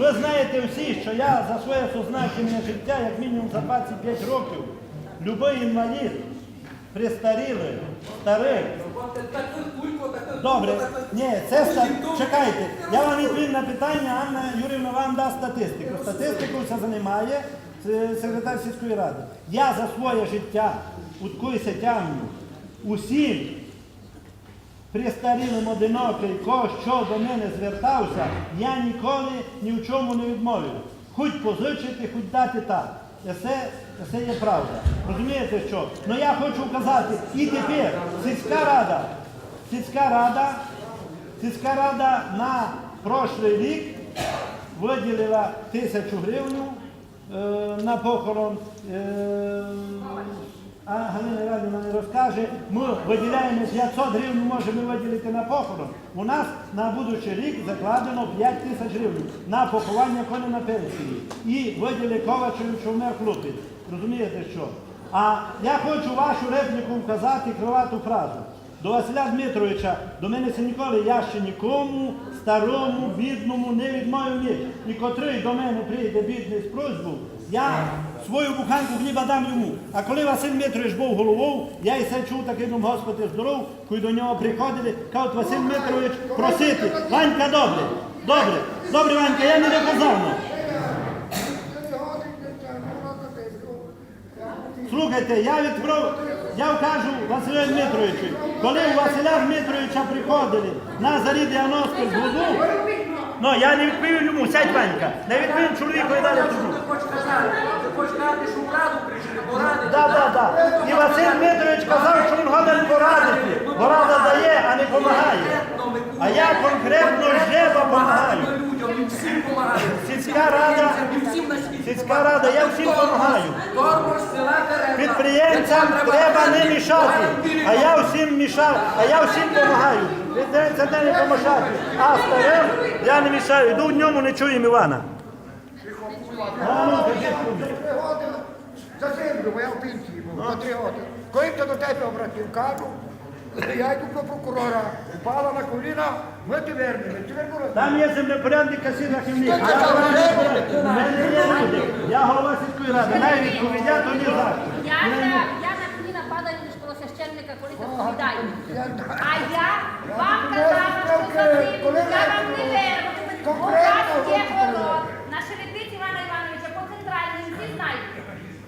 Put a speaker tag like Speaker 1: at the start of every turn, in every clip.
Speaker 1: Ви знаєте всі, що я за своє сознательне життя, як мінімум за 25 років, любий інвалід, пристарілий, старий, Добре, ні, це чекайте. Я вам відповім на питання, Анна Юрівна вам дасть статистику. Статистику це займає е, секретар сільської ради. Я за своє життя уткуюся тягну усім пристарілим одинокий, ко що до мене звертався, я ніколи ні в чому не відмовив. Хоч позичити, хоч дати так. Це, це є правда. Розумієте що? Ну я хочу вказати, і тепер сільська рада, сільська рада, сільська рада на прошлий рік виділила тисячу гривень е, на похорон. Е, а Галина Іванівна не розкаже, ми виділяємо 500 гривень, можемо виділити на похорон. У нас на будущий рік закладено 5 тисяч гривень на поховання коня на пенсії. І виділи Ковачеві, що вмер хлопець. Розумієте що? А я хочу вашу репліку вказати кривату фразу. До Василя Дмитровича, до мене це ніколи, я ще нікому, старому, бідному не відмовив ніч. І котрий до мене прийде бідний з просьбу, я свою буханку хліба дам йому. А коли Василь Дмитрович був головою, я і це чув такий дом Господи здоров, коли до нього приходили, кажуть, Василь Дмитрович просити. Ванька, добре, добре, добре, Ванька, я не доказав. Слухайте, я відправ, я вкажу Василю Дмитровичу, коли у Василя Дмитровича приходили на зарі 90 з глузу, ну я не відповів йому, сядь Ванька, не відповів чоловіку і далі
Speaker 2: Що
Speaker 1: кажу.
Speaker 2: ти хочеш казати? Ти хочеш що в раду прийшли, поради?
Speaker 1: Да, да, да. І Василь Дмитрович казав, що він годен порадити, бо рада дає, а не допомагає. А я конкретно вже допомагаю.
Speaker 2: людям, і всім допомагаю.
Speaker 1: Сільська рада,
Speaker 2: І всім на світі.
Speaker 1: сільська рада, я всім допомагаю.
Speaker 2: Тормоз, села Тереза.
Speaker 1: Підприємцям треба не мішати, а я всім мішав, а я всім допомагаю. Підприємцям не допомагати, а старим я не мішаю. Йду в ньому, не чуємо Івана. Ну, кажи, що?
Speaker 3: Три роки за землю, бо я в пенсії був, три роки. Коли то до тебе обратив, кажу, я йду до прокурора, упала на коліна, ми ти вернемо, ти вернула.
Speaker 1: Там є землепорядник мене є люди. Я голова сільської ради. Навіть відповідя, то за.
Speaker 4: Я на, коліна падаю ніж коло священника, коли це відповідаю. А я вам казала, що за я вам не верну. У нас є город на Івановича по знають.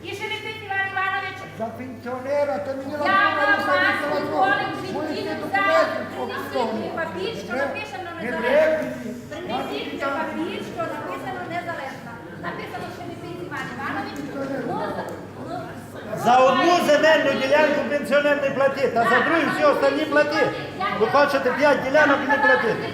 Speaker 4: І Шерепиць Іван Іванович,
Speaker 3: За пенсіонера, то мені
Speaker 4: я вам вас ніколи в житті не
Speaker 3: документи
Speaker 4: Принесіть мені папір, що написано
Speaker 3: Не
Speaker 4: незалежно. Принесіть мені папір, що написано незалежно. Написано Шерепиць Іван Іванович. Ну, ну,
Speaker 1: За одну земельну ділянку пенсіонер не платить, а за другу всі останні платить. Ви хочете 5 ділянок і не платити.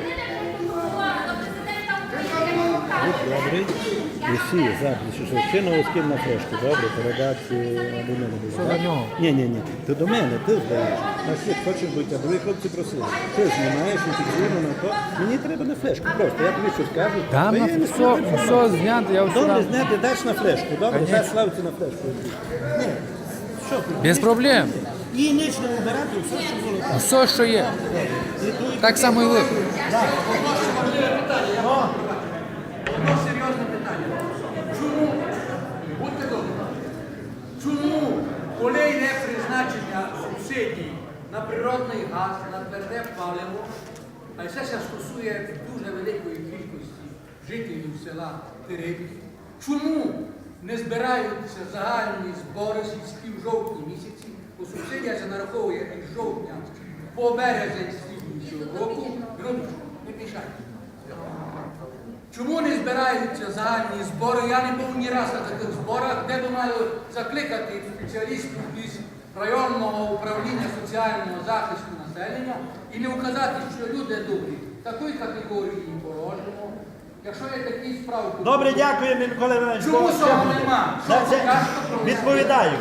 Speaker 5: Добре. Усі записи, що вчинило з ким на флешку. Добре, передати або не буде. До нього? Ні, ні, ні. Ти до мене, ти здаєш. А що хочеш бути, а другі хлопці просили. Ти знімаєш офіційно на то. Мені треба на флешку. Просто я тобі щось кажу.
Speaker 6: Там на
Speaker 5: не
Speaker 6: все, все зняти, я все
Speaker 5: Добре, зняти даш на флешку. Добре, дай славці на флешку. Ні. Що ти?
Speaker 6: Без проблем.
Speaker 5: І ніч не обирати, все, що було.
Speaker 6: Все, що є. Так само і ви.
Speaker 2: Питання. Чому, будьте добрі, чому, коли йде призначення субсидій на природний газ, на тверде паливо, а це се стосує дуже великої кількості жителів села Теребів, чому не збираються загальні збори сільські в жовтні місяці, бо субсидія це нараховує із жовтня по березень слідуючого року, не мішайте. Чому не збираються загальні збори? Я не був ні раз на таких зборах, де би мали закликати спеціалістів із районного управління соціального захисту населення і не вказати, що люди добрі, такої категорії порожньому. Якщо є такі справи,
Speaker 1: Добре, дякую, Микола Іванович.
Speaker 2: Чому цього нема? Що
Speaker 1: Це- це-? Відповідаю.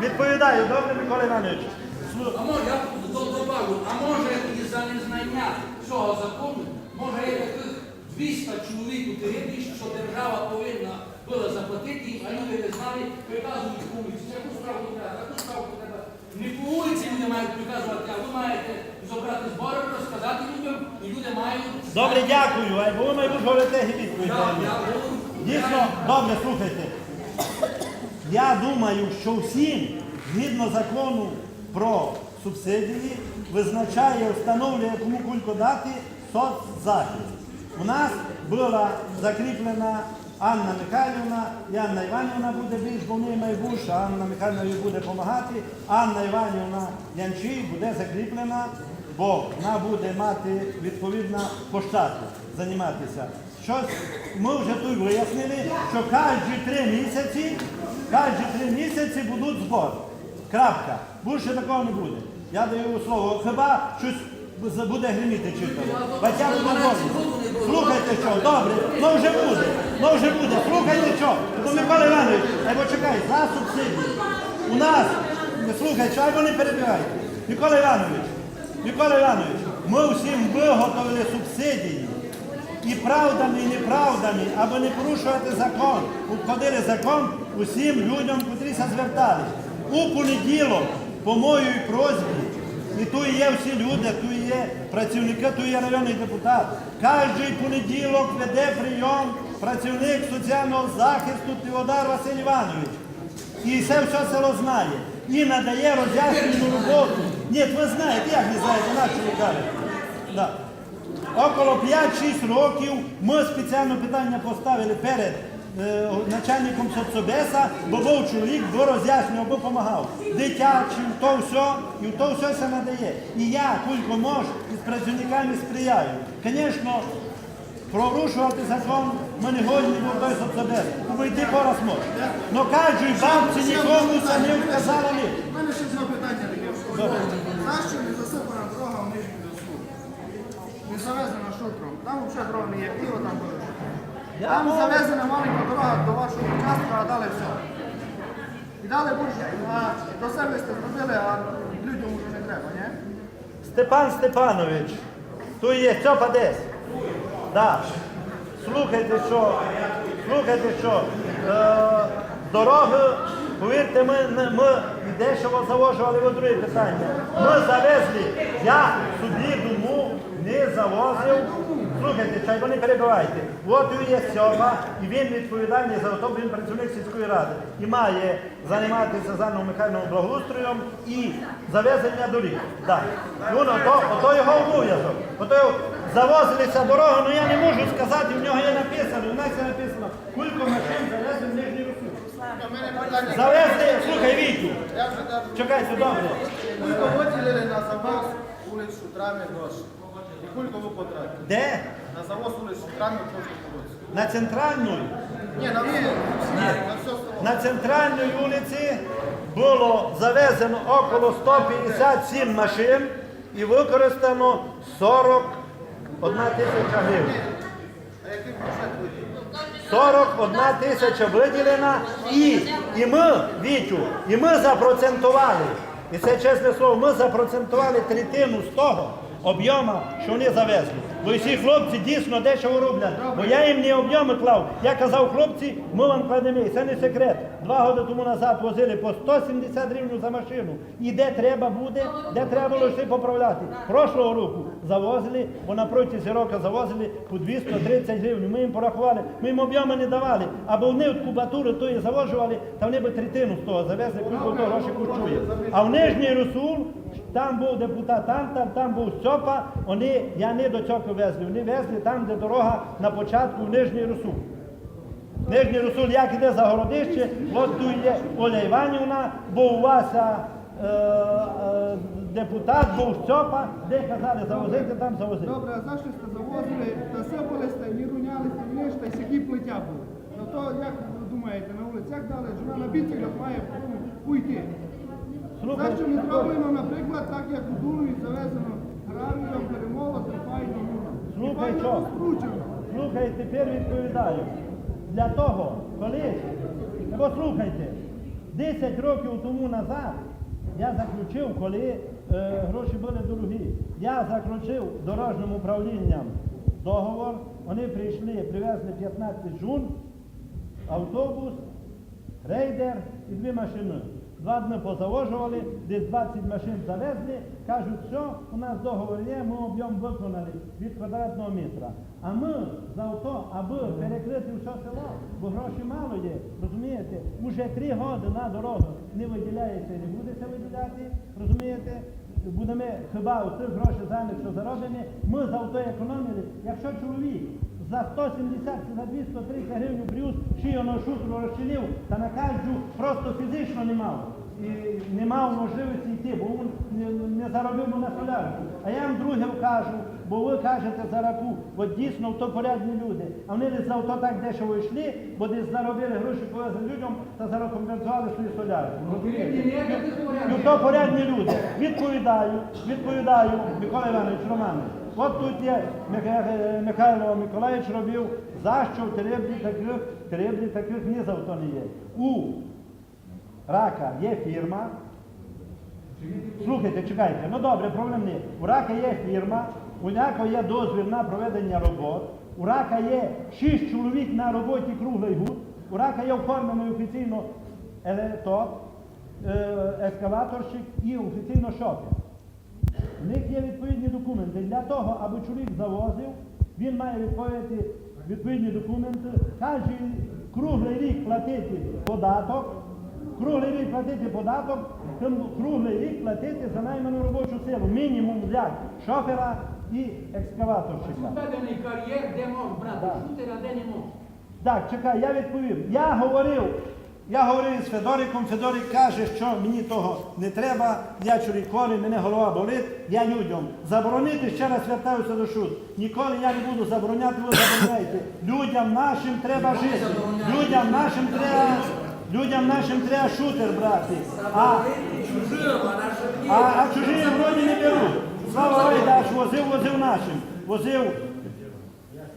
Speaker 1: Відповідаю, добре, Микола Іванович.
Speaker 2: А може, я добавлю, а може і за незнання цього закону, може є таких 200 чоловік у Теребі, що держава повинна була заплатити їм, а люди не знали, приказують комусь, яку справу треба, таку справу треба Не по вулиці люди мають приказувати, а ви маєте зібрати збори, розказати людям, і люди мають.
Speaker 1: Добре, дякую. А бо ви мабуть говорите відповідь. Дійсно, добре, слухайте. Я думаю, що всім, згідно закону про субсидії, визначає, встановлює кому кулько дати соцзахист. У нас була закріплена Анна Михайлівна, і Анна Іванівна буде більш, бо неї найбільше, Анна Михайлівна їй буде допомагати. Анна Іванівна Янчій буде закріплена, бо вона буде мати відповідно по штату займатися. Щось ми вже тут вияснили, що кожні три місяці, кожні три місяці будуть збори. Крапка. Більше такого не буде. Я даю слово. Хіба щось буде гриміти чи то? Хоча. Слухайте що, добре, ну вже буде, ну вже буде. Слухайте що. То Микола Іванович, ай почекай, за субсидії. У нас, не слухайте, що, ви не перебігайте. Микола Іванович, Микола Іванович, ми всім виготовили субсидії. І правдами, і неправдами, аби не порушувати закон, обходили закон усім людям, котрі се звертались. У понеділок, по моїй просьбі, і тут є всі люди, тут є працівники, тут є районний депутат. Кожний понеділок веде прийом працівник соціального захисту Теодор Василь Іванович. І це все село знає. І надає роз'яснювальну роботу. Ні, ви знаєте, як не знаєте, наші кажете. Да. Около 5-6 років ми спеціально питання поставили перед начальником соцобеса, бо був чоловік, бо роз'яснював, бо допомагав. Дитячим, то все, і в то все се надає. І я, кілько мож, із працівниками сприяю. Звісно, Прорушувати закон ми не годні в той соцобез. Обійти пораз може. Но кожній бабці нікому це не вказала ні.
Speaker 7: У мене ще одне питання таке. Нащо не засипана дорога в нижню доску? Не завезена шутром. Там взагалі дорога не є, пиво там Там завезена маленька дорога до вашого участка, а дали все. І більше. А до себе зробили, а людям вже не треба, ні?
Speaker 1: Степан Степанович, тут є Степа десь. Да. Слухайте, що, слухайте, що е, дороги, повірте, ми, ми дешево завожували в друге питання. Ми завезли, я собі дому не завозив. Слухайте, чай ви не перебивайте. От є Степа, і він відповідальний за то, він працівник сільської ради. І має займатися заново механічним благоустроєм і завезення доріг. І воно, то, ото його обов'язок. Ото завозилися дорогу, ну я не можу сказати, в нього є написано, у нас є написано, кілько машин завезли в Нижній Русі.
Speaker 7: У мене питання.
Speaker 1: Завезли, слухай,
Speaker 7: так.
Speaker 1: чекайте, добре.
Speaker 7: Кулько виділили на завоз вулицю Травми гроші. І кулько потратили?
Speaker 1: Де?
Speaker 7: На завоз вулицю в прошлому.
Speaker 1: На центральній?
Speaker 7: Ні, на всі, на все село.
Speaker 1: На центральній вулиці було завезено около 157 машин і використано 41 тисяча гривень.
Speaker 7: А який
Speaker 1: 41 тисяча виділена і, і ми, Вітю, і ми запроцентували. І це чесне слово, ми запроцентували третину з того об'єму, що вони завезли. Бо всі хлопці дійсно дешево роблять. Бо я їм не об'єми клав. Я казав, хлопці, ми вам кладемо. І це не секрет. Два роки тому назад возили по 170 гривень за машину. І де треба буде, де треба було все поправляти. Прошлого року завозили, бо на протязі року завозили по 230 гривень. Ми їм порахували, ми їм об'єми не давали. Або вони від кубатури тої завожували, та вони би третину з того завезли, то гроші коштує. А в Нижній Русул, там був депутат Антар, там був Стьопа, вони, я не до цього везли, вони везли там, де дорога на початку в Нижній Русул. Нижній Русул, як іде за городище, от тут є Оля Іванівна, був у вас е, е, депутат, був Стьопа, де казали завозити, там завозити.
Speaker 7: Добре, а за що сте завозили, та сипалися, не рунялися, ні, та й сякі плиття були. Ну як ви думаєте, на вулицях дали, жона на біцеглях має уйти. За що не зроблено, наприклад, так як у Дулові завезено гравієм, перемолотом, файно.
Speaker 1: Слухай, що? Слухай, тепер відповідаю. Для того, коли, послухайте, 10 років тому назад я заключив, коли е, гроші були дорогі, я заключив дорожнім управлінням договор, вони прийшли, привезли 15 жун, автобус, рейдер і дві машини. Два дні позаложували, десь 20 машин завезли, кажуть, все, у нас договор є, ми об'єм виконали від квадратного метра. А ми за то, аби перекрити все село, бо грошей мало є, розумієте, уже три роки на дорогу не виділяється, не будете виділяти, розумієте? Будемо хіба у цих грошей замість, що зароблені, ми за то економили, якщо чоловік за 170 чи за 230 гривень брюс шийного шутру розчинив, та на кожну просто фізично не мав. І не мав можливості йти, бо він не, не заробив би на солярку. А я вам друге кажу, бо ви кажете за раку, бо дійсно то порядні люди. А вони десь за то так дешево йшли, бо десь заробили гроші повезли людям та зарекомпенсували свою солярку. Ну то порядні люди. Відповідаю, відповідаю, Микола Іванович Романович. От тут є Михайло Миколаївич робив, за що в Тереблі таких, Тереблі таких низов то не є. У Рака є фірма. Слухайте, чекайте, ну добре, проблем не. У Рака є фірма, у Рака є дозвіл на проведення робот, у Рака є шість чоловік на роботі круглий гуд, у Рака є оформлений офіційно електор, е, ескаваторщик і офіційно шофер. У них є відповідні документи. Для того, аби чоловік завозив, він має відповідати відповідні документи. Кожен круглий рік платити податок, круглий рік платити податок, тим круглий рік платити за найману робочу силу. Мінімум для шофера і екскаваторщика.
Speaker 2: Введений кар'єр, де можеш брати шутера, де не можеш.
Speaker 1: Так, чекай, я відповім. Я говорив, я говорив з Федориком, Федорик каже, що мені того не треба, я чоловік хворий, мене голова болить, я людям. Заборонити, ще раз звертаюся до шут. Ніколи я не буду забороняти, ви забороняєте. Людям нашим треба жити. Людям нашим треба, людям нашим треба шутер брати. А, а, а чужі вроді не беруть. Слава даш возив, возив нашим. Возив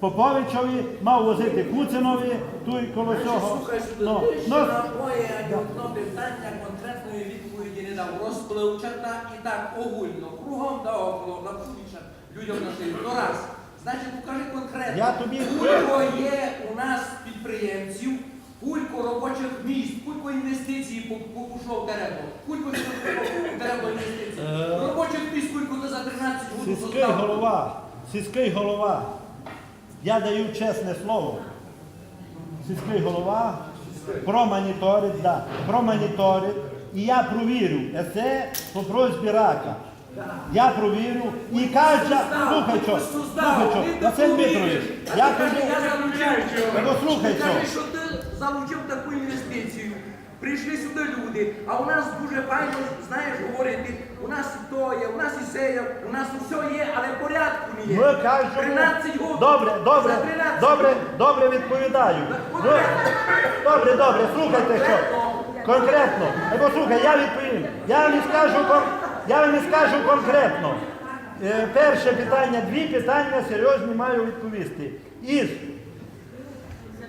Speaker 1: Поповичові, мав возити Куцинові, тут коло цього.
Speaker 8: Слухай сюди,
Speaker 1: Ну,
Speaker 8: ти на моє ані одно питання конкретної відповіді не дав. Розпливчата і так огульно, кругом да около, навчуючи людям на шию. Ну раз. Значить, покажи конкретно.
Speaker 1: Я тобі-
Speaker 8: Кулько є у нас підприємців, кулько робочих місць, кулько інвестицій по- по- дерево, кулько дерево інвестицій. Робочих місць кулько ти за 13 годин
Speaker 1: Сільський голова, сільський голова. Я даю чесне слово. Сільський голова промоніторить, да, промоніторить. І я провірю це по просьбі рака. Я провірю і каже, слухай що, слухай що, Василь Дмитрович, я кажу, Ну, слухай, що?
Speaker 8: що ти залучив таку інвестицію. Прийшли сюди люди, а у нас дуже файно, знаєш, говорити, у нас і то є, у нас і це є, у нас все є, але порядку не є.
Speaker 1: ми кажемо,
Speaker 8: 13 років.
Speaker 1: добре, добре,
Speaker 8: За 13
Speaker 1: добре, добре відповідаю. Ну, добре, добре, слухайте що. Конкретно. Е, послухай, я відповім. Я вам не скажу, кон- я вам не скажу конкретно. Е, перше питання, дві питання серйозні маю відповісти. Із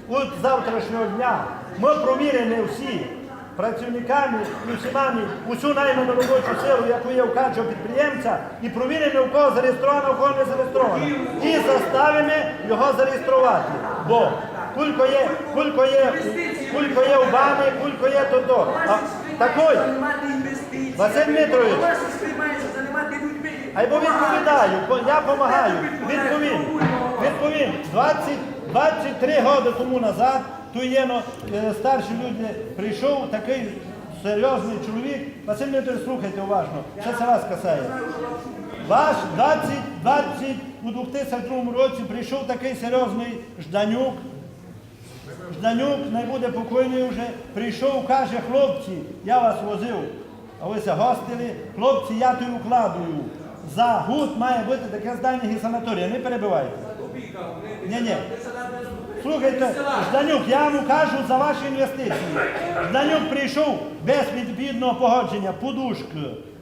Speaker 1: от завтрашнього дня ми провірені всі працівниками і всіма усю найману робочу силу, яку є у кожного підприємця, і провірені, у кого зареєстровано, у кого не зареєстровано. І заставимо його зареєструвати. Бо кулько є, кулько є, кулько є у бані, кулько є то-то. Такой, Василь Дмитрович.
Speaker 8: У нас сприймається займати людьми.
Speaker 1: а й бо відповідаю, я допомагаю. Відповім. Відповім. 20, 23 роки тому назад тут є ну, е, старші люди, прийшов такий серйозний чоловік. Василь Дмитрович, слухайте уважно, що це вас касає. Ваш 20, 20 у 2002 році прийшов такий серйозний Жданюк. Жданюк, не буде покойний вже, прийшов, каже, хлопці, я вас возив, а ви гостили, хлопці, я тут укладую. За гуд має бути таке здання і санаторія, не перебивайте. Ні, ні. Слухайте, Жданюк, я вам кажу за ваші інвестиції. Жданюк прийшов без відповідного погодження, подушки,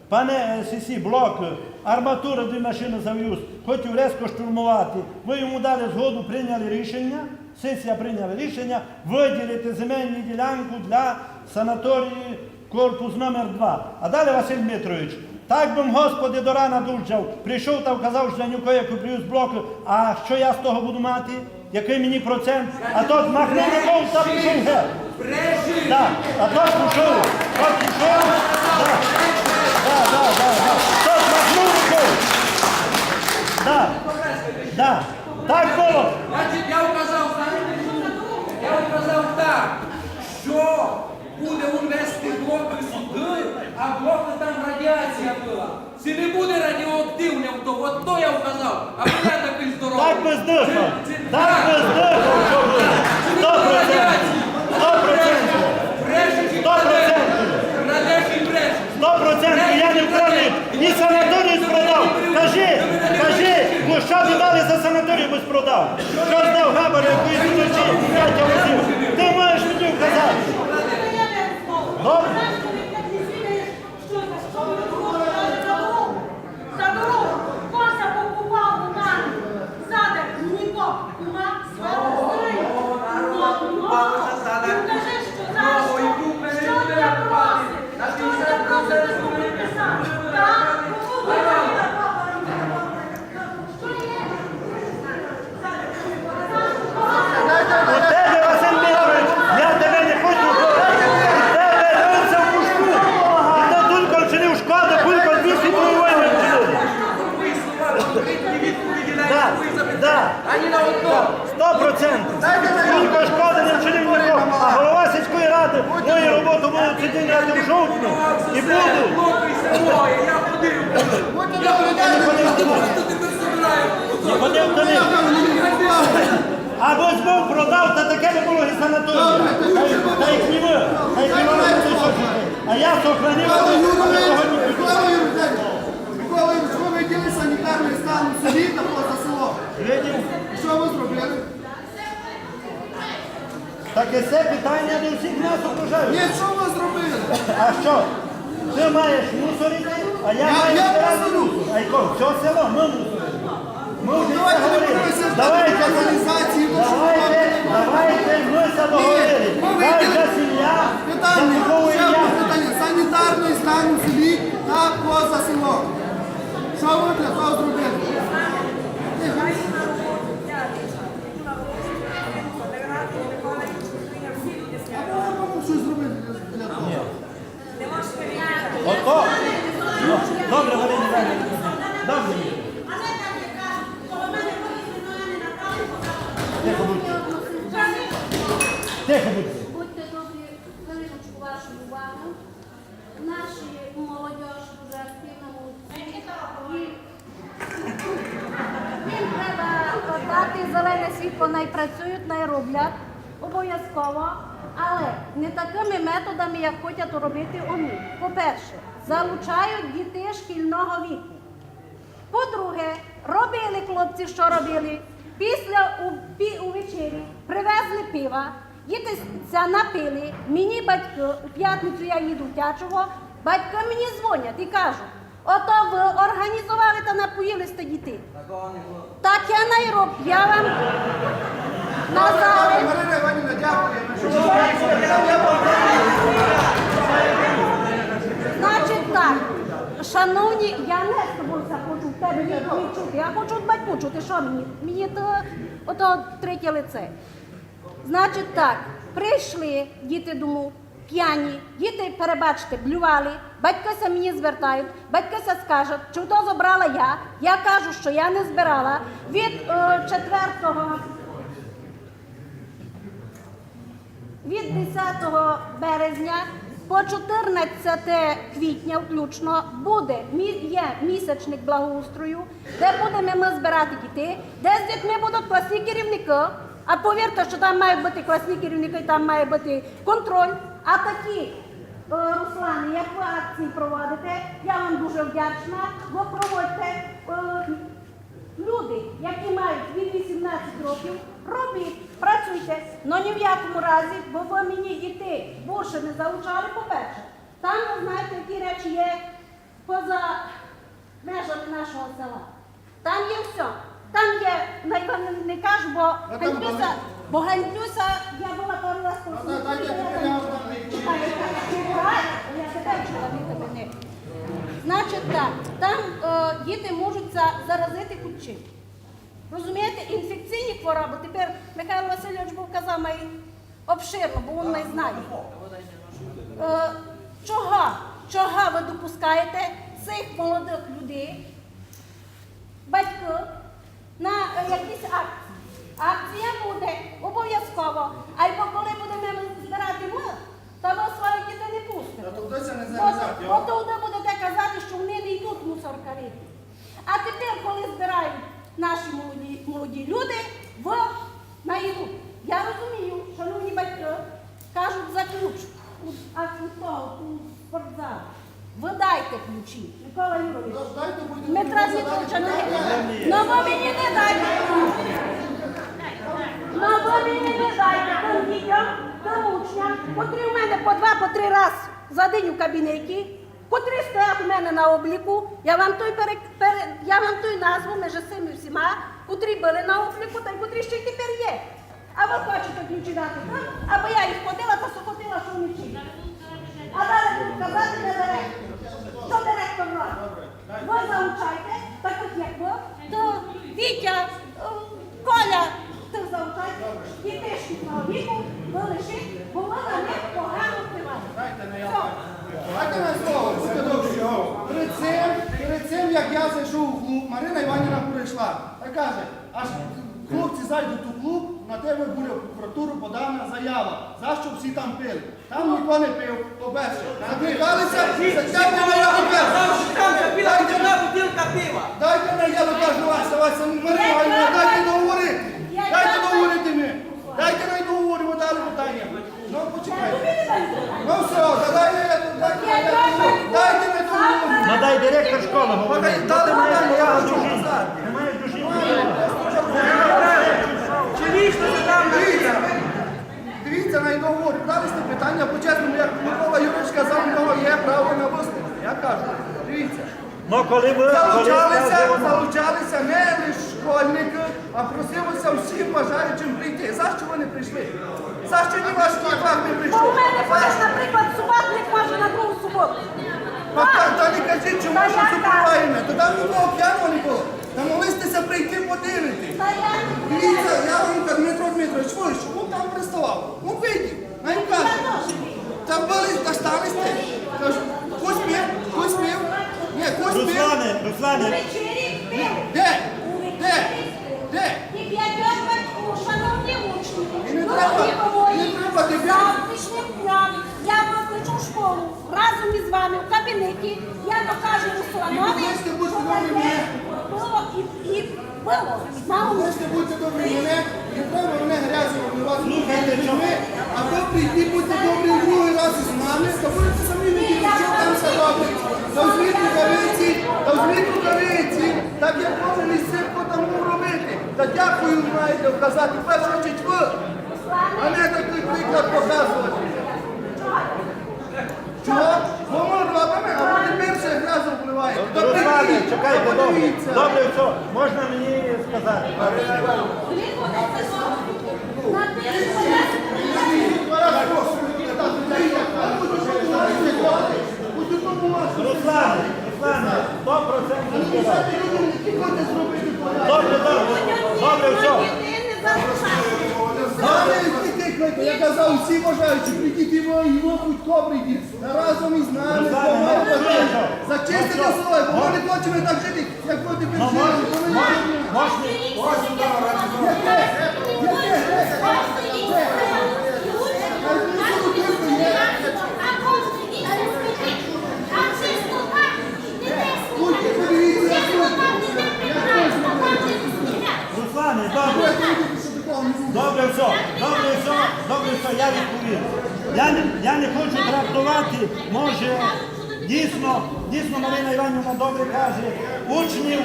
Speaker 1: пане Сісі, блок, арматура дві машини зав'юз, хотів резко штурмувати. Ви йому дали згоду, прийняли рішення, сесія прийняла рішення виділити земельну ділянку для санаторії корпус номер 2 А далі Василь Дмитрович. Так би, Господи, до рана дужджав. Прийшов та вказав Жданюку, яку привіз блоку. А що я з того буду мати? Який мені процент? А тот махнув рукою та пішов геть. Так, а тот пішов. От пішов. Да, да, да, да. Хтось махнув рукою. Да, да. Так було.
Speaker 2: Значить, я вказав, знаєте, я вказав так, що буде унести блоки сюди, а блоки там радіація була. Це не буде радіоактивне, то от то я вказав, а я такий здоровий.
Speaker 1: Так.
Speaker 2: Це- це-
Speaker 1: Так би здихав, що.
Speaker 2: Це не
Speaker 1: Сто
Speaker 2: буде радіації.
Speaker 1: Сто процентів.
Speaker 2: Брешуть і
Speaker 1: Сто
Speaker 2: крадеш.
Speaker 1: процентів.
Speaker 2: Крадеш і брешеш.
Speaker 1: Сто процентів я не вкладаю. Ні санаторій продав. Кажи, кажи, ну що ви дали за санаторій без продав? Що здав Габар, якої вночі п'ять? Ти маєш мені вказати. Добре?
Speaker 4: За дорогу. Кося покупав у нас задер, ніко, у нас старий. Скажи, що за що? Що ти просиш? Що ти просиш, щоб ми писали? Так? Що є?
Speaker 1: У тебе, Василь Михайлович, я тебе не хочу слухати. У тебе рильце в пушку. І то тільки вчинив шкоду, тільки дві світові війни вчинили.
Speaker 2: Ви слова, конкретні відповіді на
Speaker 1: Да,
Speaker 2: ви запитання.
Speaker 1: да.
Speaker 2: Ані на одно.
Speaker 1: Сто процентів. Вчинив нікого. А голова сільської ради мою роботу будуть сидіти в жовтні. І буду.
Speaker 2: Я ходив. Я ходив.
Speaker 1: До них. Або збув, продав, та таке не було і санаторію. Та їх не ви. Та їх не ви. А я сохранив,
Speaker 7: Микола
Speaker 1: але
Speaker 7: Юрович,
Speaker 1: того не
Speaker 7: Микола Юрович, Микола Юрович, ви виділи санітарний стан у селі та поза село.
Speaker 1: Видів?
Speaker 7: Що ви зробили?
Speaker 1: Таке це питання до всіх нас
Speaker 7: Ні, що ви зробили?
Speaker 1: А що? Ти маєш мусорити, а я,
Speaker 7: Я-
Speaker 1: маю
Speaker 7: я
Speaker 1: збирати
Speaker 7: мусорю.
Speaker 1: мусор. А яко? Все село, ми мусоримо. Ми вже це
Speaker 7: Давайте не
Speaker 1: говорили.
Speaker 7: будемо
Speaker 1: Давайте,
Speaker 7: каналізації, то що
Speaker 1: давайте,
Speaker 7: ви
Speaker 1: давайте, ми це договорили.
Speaker 7: Ми
Speaker 1: Кожна
Speaker 7: виділи-
Speaker 1: сім'я
Speaker 7: Питання,
Speaker 1: заслуговує
Speaker 7: ще одне питання. Санітарний стан у селі та поза селом. Що ви для того зробили? Або або щось зробили для- для того.
Speaker 1: Ото. Ну, Добре, Валерій Іванович. Добре. Тихо будьте. Тихо будьте.
Speaker 4: Будьте добрі, хвилиночку вашу увагу. Наші молодіж дуже активна молодці. Їм треба дати зелене світло, най працюють, най роблять, обов'язково. Але не такими методами, як хочуть робити вони. По-перше, залучають дітей шкільного віку. По-друге, робили хлопці, що робили. Після у, пі, у вечері привезли пива, діти напили. Мені батьки, у п'ятницю я їду в Тячово, батьки мені дзвонять і кажуть, ото ви організували та напоїлися дітей. Так я не роб, я вам назад. Значить так, шановні, я не з тобою хочу в тебе відповідь чути. Я хочу батьку чути, що мені? Мені то ото третє лице. Значить так, прийшли діти дому, п'яні, діти, перебачте, блювали, батькися мені звертають, батькися скажуть, чи то забрала я. Я кажу, що я не збирала. Від е, від 10 березня по 14 квітня включно буде є місячник благоустрою, де будемо ми збирати дітей, де з дітьми будуть класні керівники. А повірте, що там мають бути класні керівники, там має бути контроль. А такі е, Руслани, як ви акції проводите, я вам дуже вдячна. Ви проводьте. е, Люди, які мають від 18 років, робіть, працюйте, але ні в якому разі, бо ви мені дітей більше не залучали, по-перше. Там ви знаєте, які речі є поза межами нашого села. Там є все. Там є, навіть не кажу, бо
Speaker 7: там
Speaker 4: бо ганьблюся, я була пару раз по
Speaker 7: Ну, я
Speaker 4: тебе чула, тебе не. Значить так, там е, діти можуть заразити кучі. Розумієте, інфекційні хвороби. Тепер Михайло Васильович був казав мені обширно, бо він не знає. Е, чого? Чого ви допускаєте цих молодих людей, батьки, на е, якісь акції? Акція буде обов'язково. Або коли будемо збирати ми, то ви своїх дітей не пустите.
Speaker 7: то хто
Speaker 4: Бо- Бо будете казати, що вони не йдуть мусоркарити. А тепер, коли збирають наші молоді, молоді люди, ви наїдуть. Я розумію, шановні батьки, кажуть за ключ а, у спортзал. Ви дайте ключі, Микола Юрович.
Speaker 7: Дайте
Speaker 4: Дмитра Дмитровича не Ну ви мені не дайте ключі. Ну ви мені не дайте тим дітям, тим учням, котрі в мене по два, по три рази за день у кабінеті, котрі стоять у мене на обліку. Я вам той пере, пере- я вам той назву між цими всіма, котрі були на обліку, та й котрі ще й тепер є. А ви хочете ключі дати так? Або я їх ходила та сохотила, що вночі. А далі будуть казати не директор. Що директор робить? Ви заучайте, так от як ви, то Вітя, Коля, ти заучайте, і тишнього віку ви лишіть, бо ви на них погано впливаєте. Все.
Speaker 7: Дайте на слово, будьте добрі. Перед цим, перед цим, як я зайшов у клуб, Марина Іванівна прийшла та каже, аж хлопці зайдуть у клуб, на тебе буде в прокуратуру подана заява. За що всі там пили? Там ніхто не пив, по-перше. Закликалися, затягли на я покажу. Дайте на
Speaker 8: бутилка пива.
Speaker 7: Дайте на я докажу Вася, Вася, Марина Іванівна, дайте договорити. Дайте договорити ми. Дайте на договоримо далі питання. Ну, почекайте. Ну все, та дайте, дайте, дайте, дайте на договоримо.
Speaker 1: Ну дай директор школи говорить.
Speaker 7: Дали питання, я хочу
Speaker 1: Немає
Speaker 7: сказати.
Speaker 1: Немає душі.
Speaker 7: Дивіться, дивіться на договор. Сте питання по-чесному, як Микола Юрійович казав, у нього є право на виступ. Я кажу, дивіться.
Speaker 1: Ну коли ви
Speaker 7: Залучалися,
Speaker 1: ну,
Speaker 7: залучалися не лише школьники, а просилося всім бажаючим прийти. За що вони прийшли? За що ні ваш дітлах не
Speaker 4: Бо
Speaker 7: прийшов?
Speaker 4: у мене теж, наприклад, суботник може на другу суботу.
Speaker 7: Та, та, та не кажіть, чому
Speaker 4: я
Speaker 7: супроваємо? То там нікого п'яного не було. Та молистеся прийти подивитись.
Speaker 4: Та я
Speaker 7: Дивіться, я вам кажу, Дмитро Дмитрович, ви що, ну там приставав. Ну вийдіть, най каже. Та були, та стали сте. Кажу, хтось пив, хтось пив. Ні, пив.
Speaker 1: Руслане,
Speaker 4: у
Speaker 1: Руслане,
Speaker 4: вечері пив.
Speaker 7: Де?
Speaker 4: У
Speaker 7: Де?
Speaker 4: вечері
Speaker 7: Де?
Speaker 4: І п'ятьох батьків, шановні учні,
Speaker 7: І не треба, не треба тепер.
Speaker 4: завтрашнім днем я покличу в школу разом із вами в кабінеті. Я докажу Русланові,
Speaker 7: Ви будете
Speaker 4: що
Speaker 7: добрі мене.
Speaker 4: було і, і було. Мало
Speaker 7: Можете бути добрі мене, не треба мене грязно вмивати
Speaker 1: Слухайте,
Speaker 7: людьми, а ви прийти, будьте добрі другий раз із нами, та будете самі видіти, що там все робить. Та візьміть рукавиці, та візьміть рукавиці, так як кожен із цих там мав дякую, маєте вказати, першу чергу ви, а не такий приклад показувати. Чого? Бо ми робимо, а ви тепер ще грязно впливаєте. Та
Speaker 1: Руслане, чекайте, добре. Добре, все, можна мені сказати.
Speaker 4: на тиждень.
Speaker 1: Руслане, Руслане, 100% Добре, добре, добре, все.
Speaker 7: Я казав, всі бажаючі, прийдіть його, його будь-ко прийдіть. Разом із нами,
Speaker 1: ну, Ну,
Speaker 7: своє, бо ми
Speaker 1: Ну.
Speaker 7: не хочемо так жити, як ви тепер
Speaker 1: Ну,
Speaker 7: жили.
Speaker 1: мож-
Speaker 7: Бо ми
Speaker 1: мож- можна,
Speaker 7: Будьте подивіться, як ви.
Speaker 1: Руслане, добре.
Speaker 7: Я думаю, що такого не буде.
Speaker 1: Добре, все, добре, все, добре, все, я відповім. Я не, я не хочу трактувати, може, дійсно, дійсно Марина Іванівна добре каже, учнів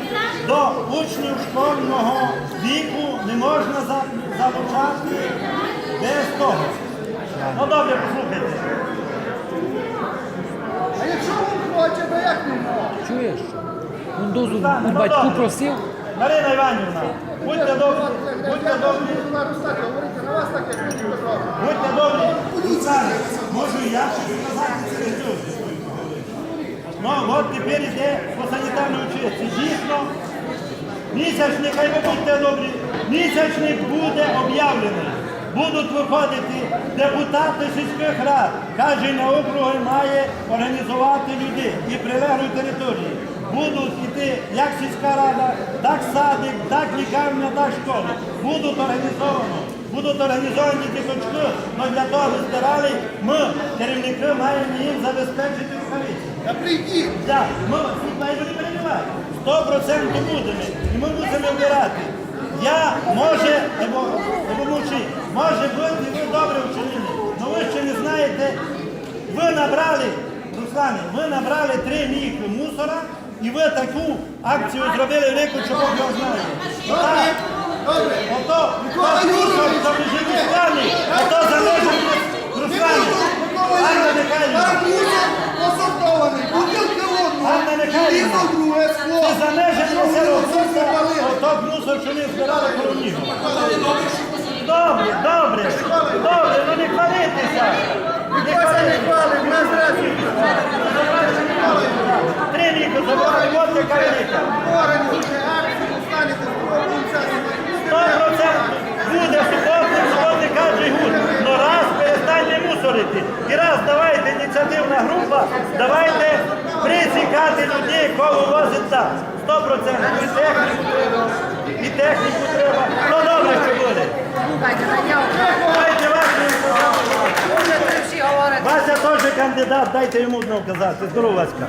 Speaker 1: до учнів школьного віку не можна за- залучати без того. Ну добре, послухайте.
Speaker 7: А якщо він хоче, то як не може?
Speaker 6: Чуєш? Він дозу у
Speaker 1: ну,
Speaker 6: батьку
Speaker 1: добре.
Speaker 6: просив.
Speaker 1: Марина Іванівна, будьте добрі, будьте добрі.
Speaker 7: На
Speaker 1: Будьте добрі, Руслане, можу я щось сказати. Ну, от тепер йде по санітарній училці. Дійсно, місячник, хай ви будьте добрі, місячник буде об'явлений. Будуть виходити депутати сільських рад. Каже, на округи має організувати людей і прилеглої території. Будуть йти як сільська рада, так садик, так лікарня, так школи. Будуть організовано. Будуть організовані діточки, але для того збирали ми, керівники, маємо їм забезпечити
Speaker 7: прийдіть.
Speaker 1: Так, ми хай не. Сто процентів будемо. І ми мусимо вибирати. Я, може, або може бути, ви добре вчинили. але ви ще не знаєте, ви набрали, Руслане, ви набрали три міхи мусора, і ви таку акцію зробили велику, що Бог його знає. Так. Ото, лежить у ото залежить.
Speaker 7: Микола
Speaker 1: Анна Михайлівна. Анна Михайлівна. Це за межами село. Отак мусор, що не збирали коронігу. Добре, добре, добре, ну не хвалитися. Не. Три яка велика. Сто процентів буде суботник, суботник каже гуд. Раз перестань мусорити. І раз давайте ініціативна група, давайте присікати людей, кого возить так. Сто процентів. І техніку треба, і техніку треба. Ну добре, що буде. Дайте вашу інформацію. Вася теж кандидат, дайте йому знову казати. Здорово, Васька.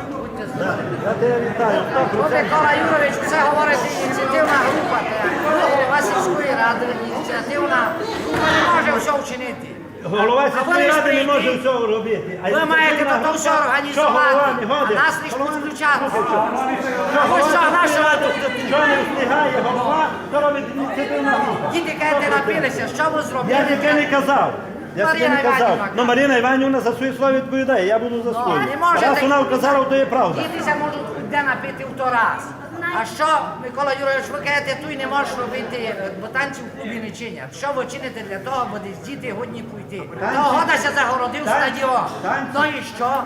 Speaker 1: Да, Я тебе вітаю.
Speaker 9: Микола Юрович, це говорить ініціативна група, голова сільської ради, ініціативна група не може все вчинити.
Speaker 1: Голова сільської ради не може все робити.
Speaker 9: Ви маєте то все організувати,
Speaker 1: не
Speaker 9: а нас лише підключати.
Speaker 1: Що
Speaker 9: Ось що, наша
Speaker 1: що не встигає голова, то робить ініціативна група.
Speaker 9: діти кажете напилися, що ви зробили?
Speaker 1: Я таке не казав. Я
Speaker 9: Марина
Speaker 1: не казав. Ну Марина Іванівна за своє слово відповідає, я буду за свої.
Speaker 9: не може
Speaker 1: Раз
Speaker 9: так-
Speaker 1: вона вказала, то є правда.
Speaker 9: Діти се можуть де напити в то раз. А що, Микола Юрович, ви кажете, ту й не можеш робити, бо танців в клубі не чинять. Що ви чините для того, бо десь діти годні пойти? Того года загородив стадіон. Ну і що?